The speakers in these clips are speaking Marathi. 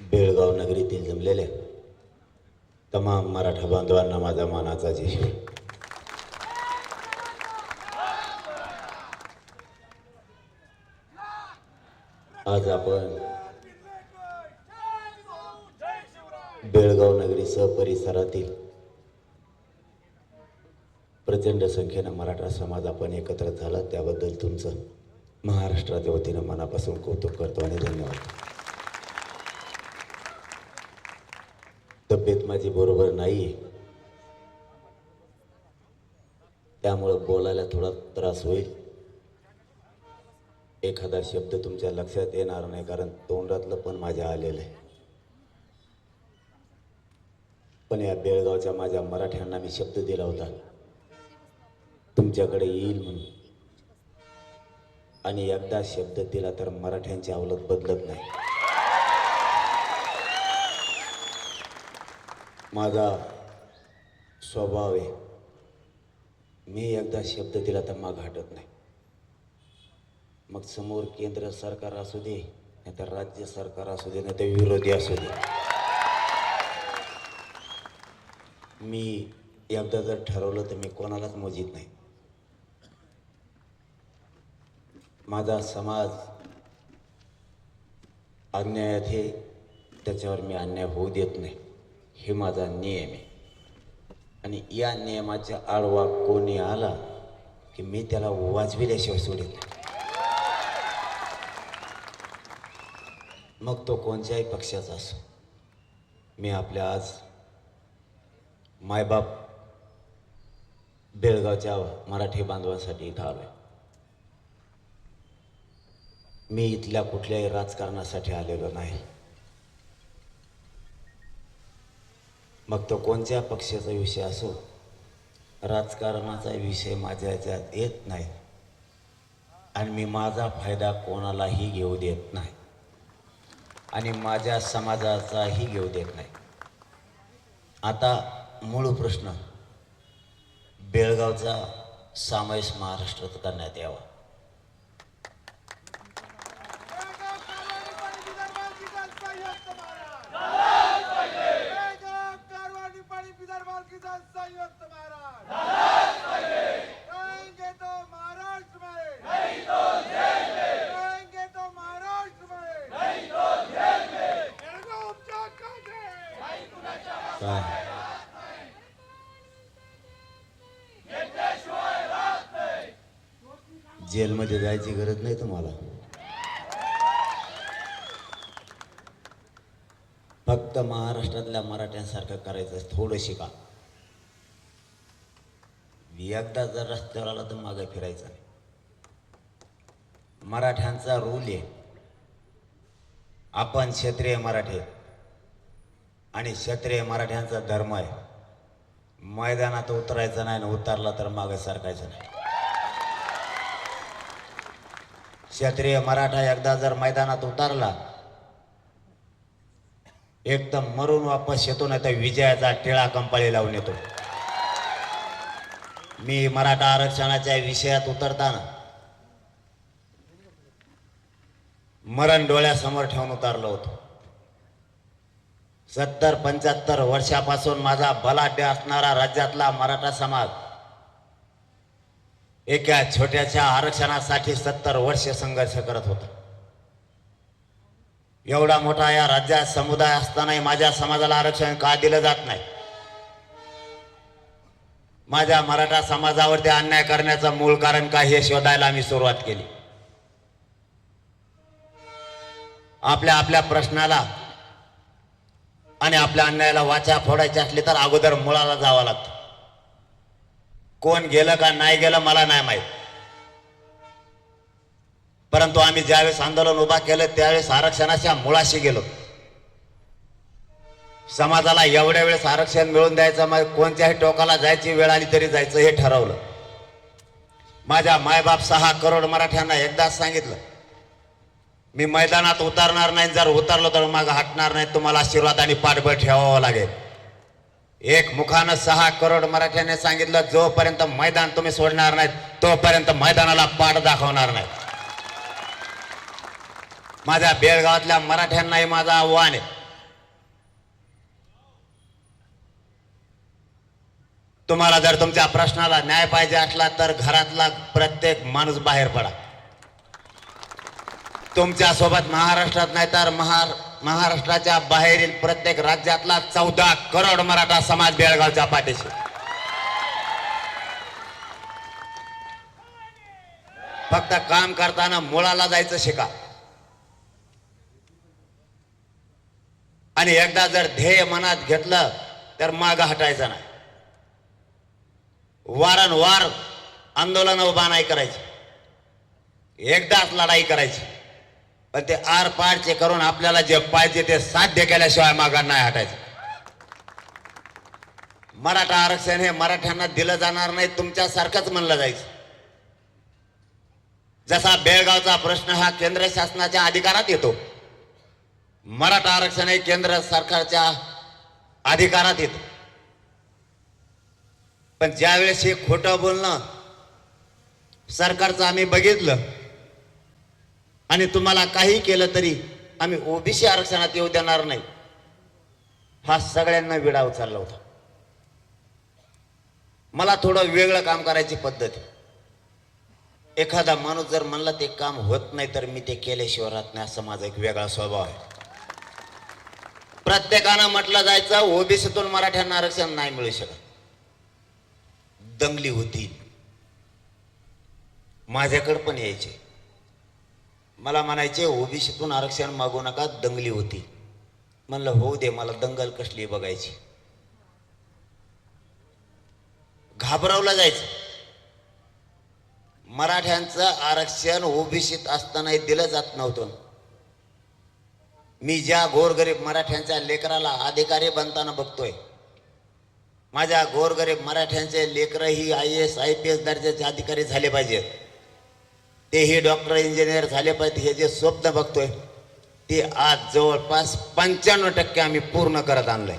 बेळगाव नगरीतील जमलेल्या तमाम मराठा बांधवांना माझा मानाचा जय. आज आपण बेळगाव नगरीसह परिसरातील प्रचंड संख्येनं मराठा समाज आपण एकत्र झाला. त्याबद्दल तुमचं महाराष्ट्राच्या वतीनं मनापासून कौतुक करतो आणि धन्यवाद. तब्येत माझी बरोबर नाही आहे त्यामुळं बोलायला थोडा त्रास होईल. एखादा शब्द तुमच्या लक्षात येणार नाही कारण तोंडातलं पण माझ्या आलेलं आहे. पण या बेळगावच्या माझ्या मराठ्यांना मी शब्द दिला होता. तुमच्याकडे येईल म्हणून. आणि एकदा शब्द दिला तर मराठ्यांची आवलत बदलत नाही. माझा स्वभाव आहे. मी एकदा शब्द दिला तर माग हटत नाही. मग समोर केंद्र सरकार असू दे नाही तर राज्य सरकार असू दे नाही तर विरोधी असू दे. मी एकदा जर ठरवलं तर मी कोणालाच मोजित नाही. माझा समाज अन्यायात हे त्याच्यावर मी अन्याय होऊ देत नाही. हे माझा नियम आहे. आणि या नियमाच्या आडवा कोणी आला की मी त्याला वाजविल्याशिवाय सोडेल मग तो कोणत्याही पक्षाचा असो. मी आपल्या आज मायबाप बेळगावच्या मराठी बांधवांसाठी इथं आलोय. मी इथल्या कुठल्याही राजकारणासाठी आलेलो नाही. मग तो कोणत्या पक्षाचा विषय असो राजकारणाचा विषय माझ्या याच्यात येत नाही. आणि मी माझा फायदा कोणालाही घेऊ देत नाही. आणि माझ्या समाजाचाही घेऊ देत नाही. आता मूळ प्रश्न बेळगावचा समावेश महाराष्ट्रात करण्यात यावा. रहेंगे तो महाराष्ट्र। में नहीं तो जेल में। तो महाराष्ट्र में। नहीं तो जेल में उपचार का दे जेलमध्ये जायची गरज नाही तुम्हाला. फक्त महाराष्ट्रातल्या मराठ्यांसारखं करायचं आहे, थोडं शिका एकदा जर रस्त्यावर आला तर मागे फिरायचं नाही मराठ्यांचा रूल आहे. आपण क्षत्रिय मराठी आणि क्षत्रिय मराठ्यांचा धर्म आहे. मैदानात उतरायचं नाही आणि उतरला तर मागे सरकायचं नाही. क्षत्रिय मराठा एकदा जर मैदानात उतरला एकदम मरून वापस येतो नाही तर विजयाचा टिळा कंपाळी लावून येतो. मी मराठा आरक्षणाच्या विषयात उतरताना मरण डोळ्यासमोर ठेवून उतरलो होतो. सत्तर पंच्याहत्तर वर्षापासून माझा बलाढ्य असणारा राज्यातला मराठा समाज एका छोट्याशा आरक्षणासाठी सत्तर वर्ष संघर्ष करत होता. एवढा मोठा या राज्यात समुदाय असतानाही माझ्या समाजाला आरक्षण का दिलं जात नाही? माझ्या मराठा समाजावरती अन्याय करण्याचं मूळ कारण काय हे शोधायला आम्ही सुरुवात केली. आपल्या आपल्या प्रश्नाला आणि आपल्या अन्यायाला वाचा फोडायची असली तर अगोदर मुळाला जावं लागतं. कोण गेलं का नाही गेलं मला नाही माहीत. परंतु आम्ही ज्यावेळेस आंदोलन उभा केलं त्यावेळेस आरक्षणाच्या मुळाशी गेलो. समाजाला एवढ्या वेळेस आरक्षण मिळवून द्यायचं मग कोणत्याही टोकाला जायची वेळ आली तरी जायचं हे ठरवलं. माझ्या मायबाप सहा करोड मराठ्यांना एकदाच सांगितलं. मी मैदानात उतरणार नाही जर उतरलो तर मग हटणार नाही तुम्हाला आशीर्वाद आणि पाठबळ ठेवावं लागेल. एक मुखानं सहा करोड मराठ्याने सांगितलं जोपर्यंत मैदान तुम्ही सोडणार नाहीत तोपर्यंत मैदानाला पाठ दाखवणार नाही माझ्या बेळगावातल्या मराठ्यांनाही माझं आव्हान आहे. तुम्हाला जर तुमच्या प्रश्नाला न्याय पाहिजे असला तर घरातला प्रत्येक माणूस बाहेर पडा. तुमच्यासोबत महाराष्ट्रात नाही तर महार महाराष्ट्राच्या बाहेरील प्रत्येक राज्यातला चौदा करोड मराठा समाज बेळगावच्या पाठीशी. फक्त काम करताना मुळाला जायचं शिका. आणि एकदा जर ध्येय मनात घेतलं तर माग हटायचं नाही. वारंवार आंदोलन उभा नाही करायची. एकदाच लढाई करायची. पण ते आर पारचे करून आपल्याला जे पाहिजे ते साध्य केल्याशिवाय मागा नाही हटायचं. मराठा आरक्षण हे मराठ्यांना दिलं जाणार नाही तुमच्यासारखंच म्हणलं जायचं. जसा बेळगावचा प्रश्न हा केंद्र शासनाच्या अधिकारात येतो मराठा आरक्षण हे केंद्र सरकारच्या अधिकारात येतं. पण ज्यावेळेस हे खोटं बोलणं सरकारचं आम्ही बघितलं आणि तुम्हाला काही केलं तरी आम्ही ओबीसी आरक्षणात येऊ देणार नाही. हा सगळ्यांना विडा उचलला होता. मला थोडं वेगळं काम करायची पद्धत एखादा माणूस जर म्हणला ते काम होत नाही तर मी ते केल्याशिवाय राहत नाही असा माझा एक वेगळा स्वभाव आहे. प्रत्येकानं म्हटलं जायचं ओबीसीतून मराठ्यांना आरक्षण नाही मिळू शकत. दंगली होती. माझ्याकडे पण यायचे. मला म्हणायचे ओबीसीतून आरक्षण मागू नका दंगली होती. म्हणलं होऊ दे मला दंगल कसली बघायची. घाबरवला जायचं. मराठ्यांचं आरक्षण ओबीसीत असतानाही दिलं जात नव्हतं. मी ज्या गोरगरीब मराठ्यांच्या लेकराला अधिकारी बनताना बघतोय माझ्या गोरगरीब मराठ्यांचे लेकरं ही I S I P S दर्जाचे अधिकारी झाले पाहिजेत. तेही डॉक्टर इंजिनियर झाले पाहिजे हे जे स्वप्न बघतोय ते आज जवळपास पंच्याण्णव टक्के आम्ही पूर्ण करत आणलंय.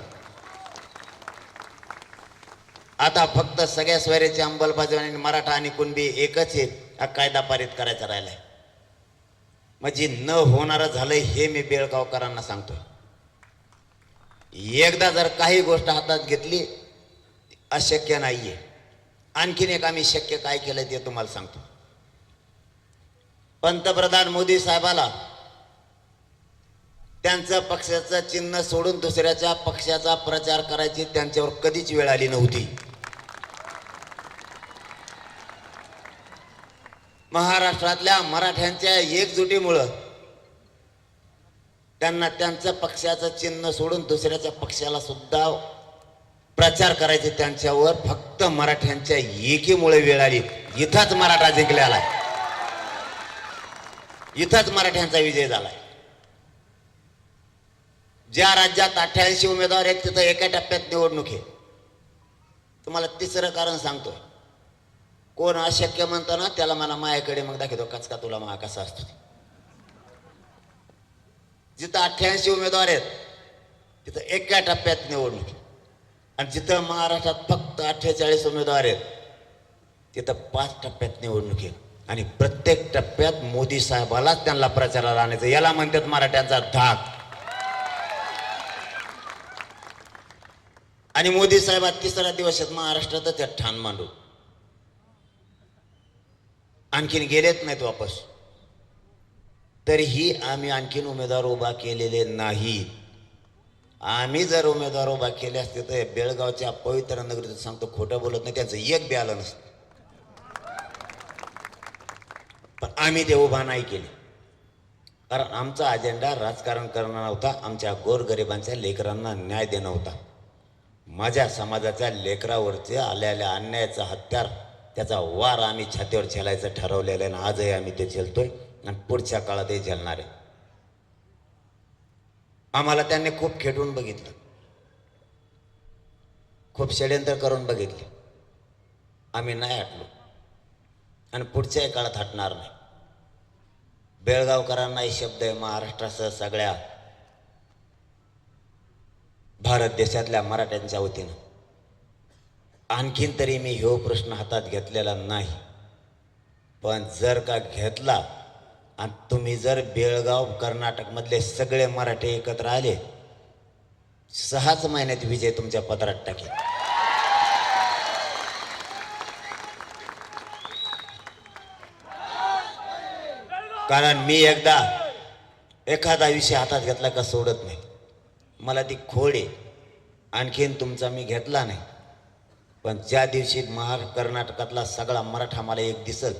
आता फक्त सगळ्या स्वैराची अंमलबजावणी आणि मराठा आणि कुणबी एकच आहे. हा कायदा पारित करायचा राहिलाय. म्हणजे न होणारं झालंय हे मी बेळगावकरांना सांगतोय. एकदा जर काही गोष्ट हातात घेतली अशक्य नाहीये. आणखीन एक आम्ही शक्य काय केलं ते तुम्हाला सांगतो. पंतप्रधान मोदी साहेबाला त्यांचं पक्षाचं चिन्ह सोडून दुसऱ्याच्या पक्षाचा प्रचार करायची त्यांच्यावर कधीच वेळ आली नव्हती. महाराष्ट्रातल्या मराठ्यांच्या एकजुटीमुळं त्यांना त्यांचं पक्षाचं चिन्ह सोडून दुसऱ्याच्या पक्षाला सुद्धा प्रचार करायचे त्यांच्यावर फक्त मराठ्यांच्या एकीमुळे वेळ आली. इथंच मराठा जिंकलेला आहे. इथंच मराठ्यांचा विजय झालाय ज्या राज्यात अठ्ठ्याऐंशी उमेदवार आहेत तिथं एका टप्प्यात निवडणूक आहे. तुम्हाला तिसरं कारण सांगतो कोण अशक्य म्हणतो ना त्याला मला मायाकडे मग दाखवतो कचका तुला मा कसा असतो. जिथं अठ्ठ्याऐंशी उमेदवार आहेत तिथं एका टप्प्यात निवडणूक आणि जिथं महाराष्ट्रात फक्त अठ्ठेचाळीस उमेदवार आहेत तिथं पाच टप्प्यात निवडणूक आहे आणि प्रत्येक टप्प्यात मोदी साहेबालाच त्यांना प्रचाराला आणायचं. याला म्हणतात मराठ्यांचा धाक. आणि मोदी साहेबात तिसरा दिवस आहेत. महाराष्ट्रातच ठाण मांडू आणखीन गेलेत नाहीत वापस. तरीही आम्ही आणखीन उमेदवार उभा केलेले नाही. आम्ही जर उमेदवार उभा केले असते तर बेळगावच्या पवित्र नगरीत सांगतो खोटं बोलत नाही त्याचं एक बी आलं नसतं. पण आम्ही ते उभा नाही केले. कारण आमचा अजेंडा राजकारण करणं नव्हता आमच्या गोरगरिबांच्या लेकरांना न्याय देणं होता. माझ्या समाजाच्या लेकरावरचे आलेल्या अन्यायाचा हत्यार त्याचा वार आम्ही छातीवर झेलायचं ठरवलेलं आहे आणि आजही आम्ही ते झेलतोय आणि पुढच्या काळातही झेलणार आहे. आम्हाला त्यांनी खूप खेटून बघितलं. खूप षड्यंत्र करून बघितले. आम्ही नाही हटलो. आणि पुढच्याही काळात हटणार नाही. बेळगावकरांनाही शब्द आहे महाराष्ट्रासह सगळ्या भारत देशातल्या मराठ्यांच्या वतीनं. आणखीन तरी मी ह्यो प्रश्न हातात घेतलेला नाही. पण जर का घेतला आणि तुम्ही जर बेळगाव कर्नाटकमधले सगळे मराठे एकत्र आले सहाच महिन्यात विजय तुमच्या पत्रात टाकेल. कारण मी एकदा एखादा विषय हातात घेतला का सोडत नाही. मला ती खोडे आणखीन तुमचा मी घेतला नाही. पण ज्या दिवशी महार कर्नाटकातला सगळा मराठा मला एक दिसल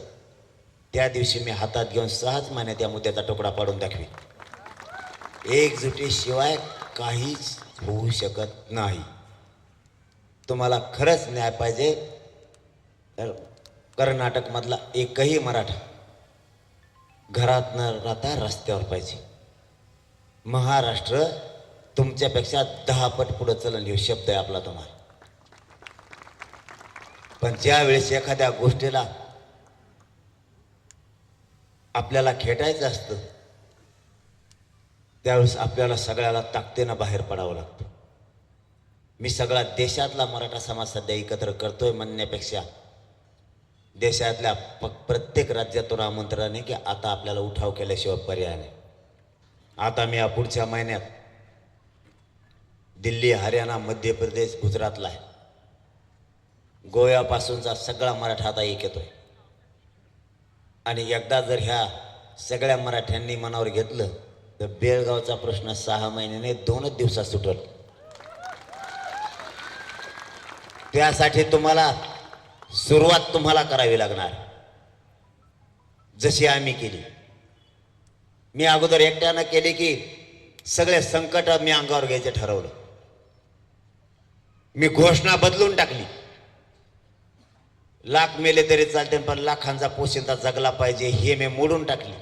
त्या दिवशी मी हातात घेऊन सहाच महिन्यात त्या मुद्द्याचा तुकडा पाडून दाखवी एकजुटीशिवाय काहीच होऊ शकत नाही. तुम्हाला खरंच न्याय पाहिजे तर कर्नाटकमधला एकही मराठा घरात न राहता रस्त्यावर पाहिजे. महाराष्ट्र तुमच्यापेक्षा दहा पट पुढं चलन हे शब्द आहे आपला तुम्हाला. पण ज्यावेळेस एखाद्या गोष्टीला आपल्याला खेटायचं असतं त्यावेळेस आपल्याला सगळ्याला ताकदीनं बाहेर पडावं लागतं. मी सगळा देशातला मराठा समाज सध्या एकत्र करतोय म्हणण्यापेक्षा देशातल्या प प्रत्येक राज्यातून आमंत्रण आहे की आता आपल्याला उठाव केल्याशिवाय पर्याय नाही. आता मी या पुढच्या महिन्यात दिल्ली हरियाणा मध्य प्रदेश गुजरातला आहे. गोव्यापासूनचा सगळा मराठा आता एक येतोय. आणि एकदा जर ह्या सगळ्या मराठ्यांनी मनावर घेतलं तर बेळगावचा प्रश्न सहा महिन्याने दोनच दिवसात सुटल. त्यासाठी तुम्हाला सुरुवात तुम्हाला करावी लागणार. जशी आम्ही केली. मी अगोदर एकट्यानं केली की सगळे संकट मी अंगावर घ्यायचे ठरवलं. मी घोषणा बदलून टाकली. लाख मेले तरी चालते पण लाखांचा पोशिंदा जगला पाहिजे हे मी मोडून टाकली.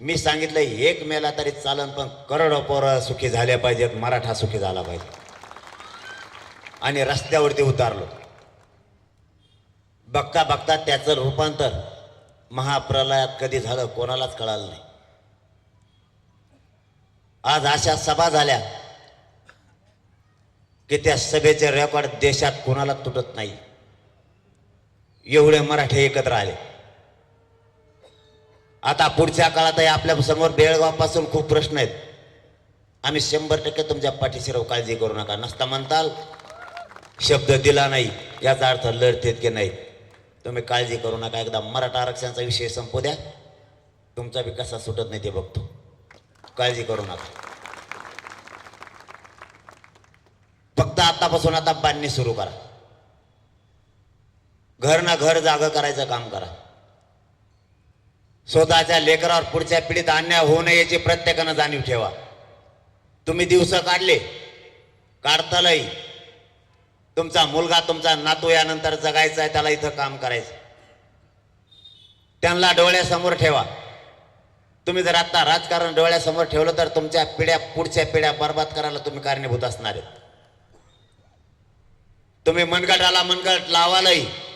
मी सांगितलं एक मेला तरी चालन पण करोडो पोरं सुखी झाल्या पाहिजेत मराठा सुखी झाला पाहिजे. आणि रस्त्यावरती उतारलो. बघता बघता त्याचं रूपांतर महाप्रलयात कधी झालं कोणालाच कळालं नाही. आज अशा सभा झाल्या की त्या सभेचे रेकॉर्ड देशात कोणाला तुटत नाही. एवढे मराठे एकत्र आले. आता पुढच्या काळातही आपल्यासमोर खूप प्रश्न आहेत. आम्ही शंभर टक्के तुमच्या पाठीशी राहू काळजी करू नका. नसता म्हणताल शब्द दिला नाही याचा अर्थ लढतेत की नाही. तुम्ही काळजी करू नका. एकदा मराठा आरक्षणाचा विषय संपू द्या. तुमचा विकासा सुटत नाही ते बघतो. काळजी करू नका. फक्त आतापासून आता बांधणी सुरू करा. घर ना घर जागं करायचं काम करा. स्वतःच्या लेकरावर पुढच्या पिढीत अन्याय होऊ नये याची प्रत्येकानं जाणीव ठेवा. तुम्ही दिवस काढले काढतालाही. तुमचा मुलगा तुमचा नातू यानंतर जगायचा आहे त्याला इथं काम करायचं. त्यांना डोळ्यासमोर ठेवा. तुम्ही जर आता राजकारण डोळ्यासमोर ठेवलं तर तुमच्या पिढ्या पुढच्या पिढ्या बर्बाद करायला तुम्ही कारणीभूत असणार आहेत. तुम्ही मनगटाला मनगट लावालही.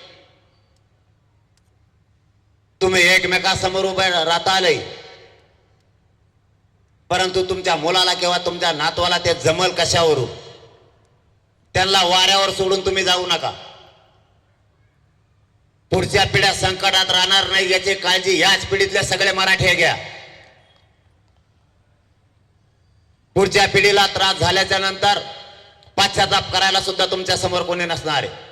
तुम्ही एकमेकासमोर उभे राहता आलंय परंतु तुमच्या मुलाला किंवा तुमच्या नातवाला ते जमल कशावरून? त्यांना वाऱ्यावर सोडून तुम्ही जाऊ नका. पुढच्या पिढ्या संकटात राहणार नाही याची काळजी याच पिढीतल्या सगळे मराठी घ्या. पुढच्या पिढीला त्रास झाल्याच्यानंतर पाश्चाताप करायला सुद्धा तुमच्यासमोर कोणी नसणार आहे.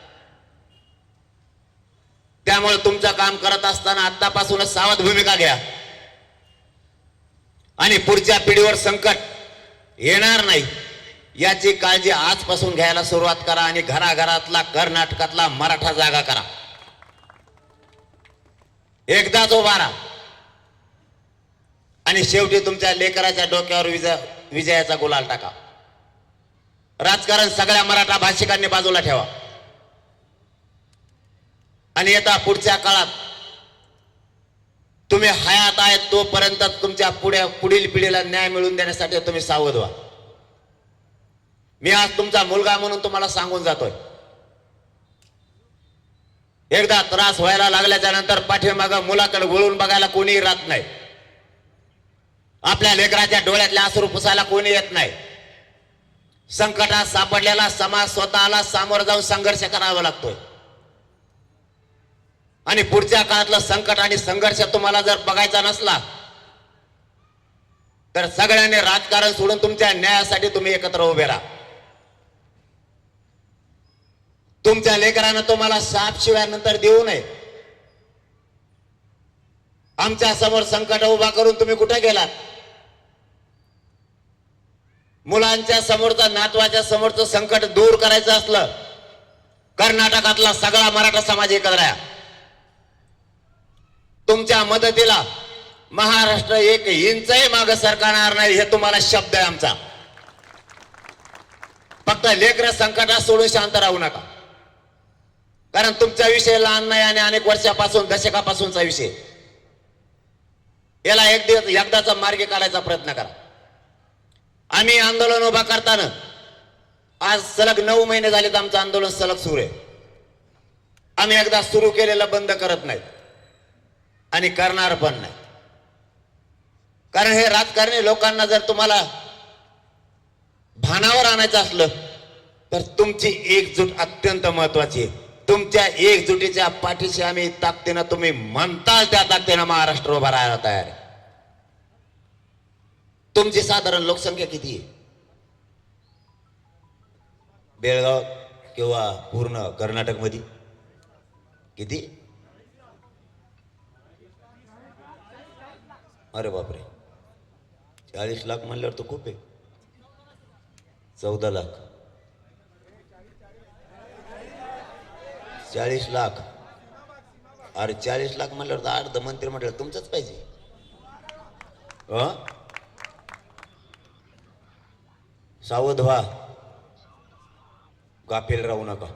त्यामुळे तुमचं काम करत असताना आतापासूनच सावध भूमिका घ्या. आणि पुढच्या पिढीवर संकट येणार नाही. याची काळजी आजपासून घ्यायला सुरुवात करा आणि घराघरातला कर्नाटकातला मराठा जागा करा. एकदाच उभारा आणि शेवटी तुमच्या लेकराच्या डोक्यावर विजय विजयाचा गुलाल टाका. राजकारण सगळ्या मराठा भाषिकांनी बाजूला ठेवा. आणि येता पुढच्या काळात तुम्ही हयात आहेत तोपर्यंत तुमच्यापुढे पुढील पिढीला न्याय मिळवून देण्यासाठी तुम्ही सावध व्हा. मी आज तुमचा मुलगा म्हणून तुम्हाला सांगून जातोय. एकदा त्रास व्हायला लागल्याच्या नंतर पाठीमाग मुलाकडे वळून बघायला कोणीही राहत नाही. आपल्या लेकराच्या डोळ्यातले आसरू पुसायला कोणी येत नाही. संकटात सापडलेला समाज स्वतःला सामोरं जाऊन संघर्ष करावा लागतोय. आणि पुढच्या काळातलं संकट आणि संघर्ष तुम्हाला जर बघायचा नसला तर सगळ्यांनी राजकारण सोडून तुमच्या न्यायासाठी तुम्ही एकत्र उभे राहा. तुमच्या लेकरांना तुम्हाला साप शिवाय नंतर देऊ नये. आमच्यासमोर संकट उभा करून तुम्ही कुठे गेलात? मुलांच्या समोरचा नातवाच्या समोरचं संकट दूर करायचं असलं कर्नाटकातला सगळा मराठा समाज एकत्र आहे. तुमच्या मदतीला महाराष्ट्र एक इंचही माग सरकारणार नाही हे तुम्हाला शब्द आहे आमचा. फक्त लेकर संकटात सोडून शांत राहू नका. कारण तुमचा विषय लहान नाही आणि अनेक वर्षापासून दशकापासूनचा विषय. याला एक दिवस एकदाचा मार्ग काढायचा प्रयत्न करा. आम्ही आंदोलन उभा करताना आज सलग नऊ महिने झालेत आमचं आंदोलन सलग सुरू आहे. आम्ही एकदा सुरू केलेलं बंद करत नाहीत. आणि करणार पण नाही. कारण हे राजकारणी लोकांना जर तुम्हाला भानावर आणायचं असलं तर तुमची एकजूट अत्यंत महत्वाची आहे. तुमच्या एकजुटीच्या पाठीशी आम्ही ताकदीनं तुम्ही म्हणताल त्या ताकदीनं महाराष्ट्र उभा राहायला तयार आहे. तुमची साधारण लोकसंख्या किती आहे? बेळगाव किंवा पूर्ण कर्नाटकमध्ये किती? अरे बापरे. चाळीस लाख म्हणल्यावर तर खूप आहे. चौदा लाख. चाळीस लाख. अरे चाळीस लाख म्हणल्यावर तर अर्ध मंत्री म्हटलं तुमचंच पाहिजे. हं? सावध व्हा. गाफेल राहू नका.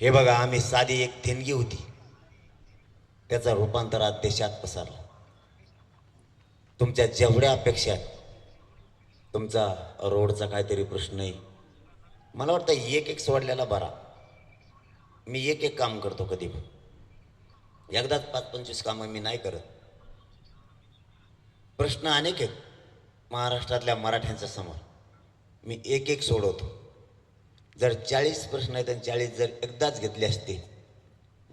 हे बघा आम्ही साधी एक देणगी होती. त्याचा रूपांतर आज देशात पसरला. तुमच्या जेवढ्या अपेक्षा आहेत तुमचा रोडचा काहीतरी प्रश्न आहे मला वाटतं एक एक सोडलेला बरा. मी एक एक काम करतो कधी पण. एकदाच पाच पंचवीस कामं मी नाही करत. प्रश्न अनेक आहेत महाराष्ट्रातल्या मराठ्यांच्या समोर. मी एक एक सोडवतो. जर चाळीस प्रश्न आहेत आणि चाळीस जर एकदाच घेतले असते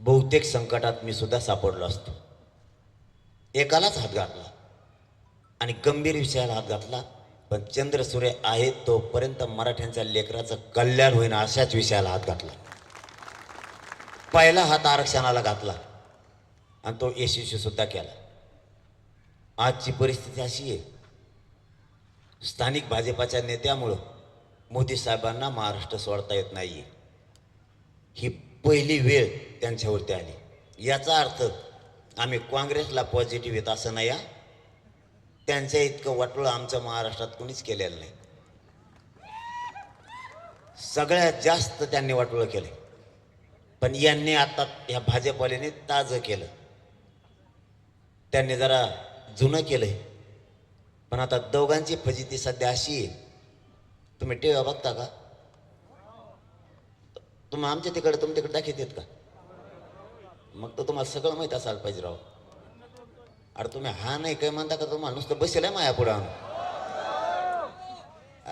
बहुतेक संकटात मी सुद्धा सापडलो असतो. एकालाच हात घातला आणि गंभीर विषयाला हात घातला पण चंद्र सूर्य आहेत तोपर्यंत मराठ्यांच्या लेकराचं कल्याण होईन अशाच विषयाला हात घातला. पहिला हात आरक्षणाला घातला आणि तो यशस्वी सुद्धा केला. आजची परिस्थिती अशी आहे. स्थानिक भाजपाच्या नेत्यामुळं मोदी साहेबांना महाराष्ट्र सोडता येत नाही ही पहिली वेळ त्यांच्यावरती आली. याचा अर्थ आम्ही काँग्रेसला पॉझिटिव्ह येत असं नाही या त्यांच्या इतकं वाटोळं आमच्या महाराष्ट्रात कोणीच केलेलं नाही. सगळ्यात जास्त त्यांनी वाटोळं केले. पण यांनी आता ह्या भाजपवाल्याने ताजं केलं. त्यांनी जरा जुनं केलंय. पण आता दोघांची फजिती सध्या अशी आहे. तुम्ही टीव्ही बघता का? तुम्ही आमच्या तिकडे तुमच्याकडे तिकडे दाखवत का? मग तर तुम्हाला सगळं माहीत असायला पाहिजे राव. अरे तुम्ही हा नाही काय म्हणता का? तुम्हाला नुसतं बसेल आहे माया पुढं.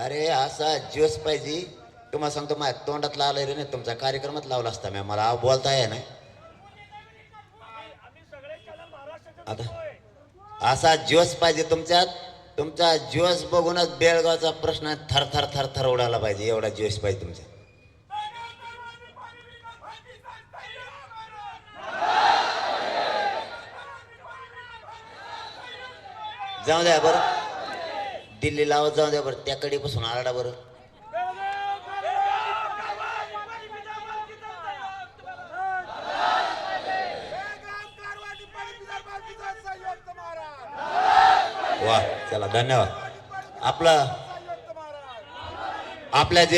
अरे असा जोश पाहिजे. तुम्हाला सांगतो माझ्या तोंडात लावलंय रे नाही तुमचा कार्यक्रमात लावला असता मी. मला बोलता आहे नाही. आता असा जोश पाहिजे तुमच्यात. तुमचा जोश बघूनच बेळगावचा प्रश्न थर थर थर थर उडाला पाहिजे. एवढा जोश पाहिजे तुमच्या जाऊ द्या बरं. दिल्ली लावत जाऊ द्या बरं. त्याकडे बसून आरडा बरं. वा चला धन्यवाद. आपलं आपल्या जे